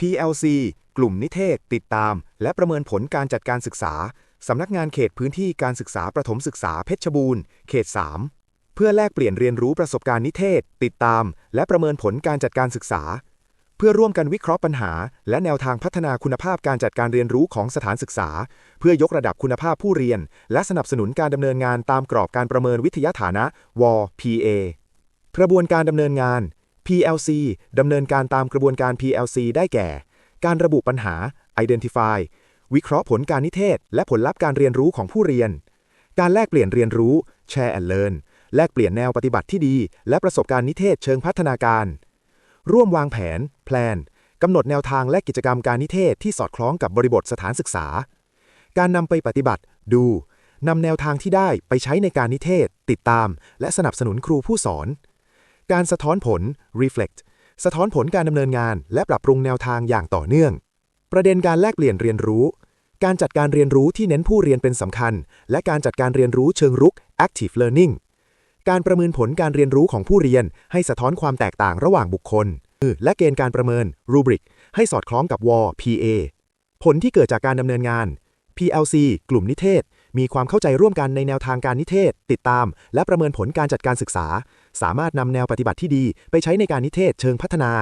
PLC กลุ่มนิเทศ ติดตาม และประเมินผลการจัดการศึกษา สำนักงานเขตพื้นที่การศึกษาประถมศึกษาเพชรบูรณ์ เขต 3 เพื่อแลกเปลี่ยนเรียนรู้ประสบการณ์นิเทศ ติดตาม และประเมินผลการจัดการศึกษา เพื่อร่วมกันวิเคราะห์ปัญหา และแนวทางพัฒนาคุณภาพการจัดการเรียนรู้ของสถานศึกษา เพื่อยกระดับคุณภาพผู้เรียน และสนับสนุนการดำเนินงานตามกรอบการประเมินวิทยาฐานะว PA กระบวนการดำเนินงาน PLC ดำเนินการตามกระบวนการ PLC ได้แก่ การระบุปัญหา Identify วิเคราะห์ผลการนิเทศ และผลลัพธ์การเรียนรู้ของผู้เรียน การแลกเปลี่ยนเรียนรู้ Share and Learn แลกเปลี่ยนแนวปฏิบัติที่ดี และประสบการณ์นิเทศเชิงพัฒนาการ ร่วมวางแผน Plan กำหนดแนวทางและกิจกรรมการนิเทศที่สอดคล้องกับบริบทสถานศึกษา การนำไปปฏิบัติ ดูนำแนวทางที่ได้ไปใช้ในการนิเทศ ติดตาม และสนับสนุนครูผู้สอน การสะท้อนผล reflect สะท้อนผลการดำเนินงาน และปรับปรุงแนวทางอย่างต่อเนื่อง ประเด็นการแลกเปลี่ยนเรียนรู้ การจัดการเรียนรู้ที่เน้นผู้เรียนเป็นสำคัญ และการจัดการเรียนรู้เชิงรุก active learning การประเมินผลการเรียนรู้ของผู้เรียน ให้สะท้อนความแตกต่างระหว่างบุคคล และเกณฑ์การประเมิน rubric ให้สอดคล้องกับว PA ผลที่เกิดจากการดำเนินงาน PLC กลุ่มนิเทศ มีความเข้าใจร่วมกันในแนวทางการนิเทศ ติดตาม และประเมินผลการจัดการศึกษา สามารถนำแนวปฏิบัติที่ดี ไปใช้ในการนิเทศเชิงพัฒนา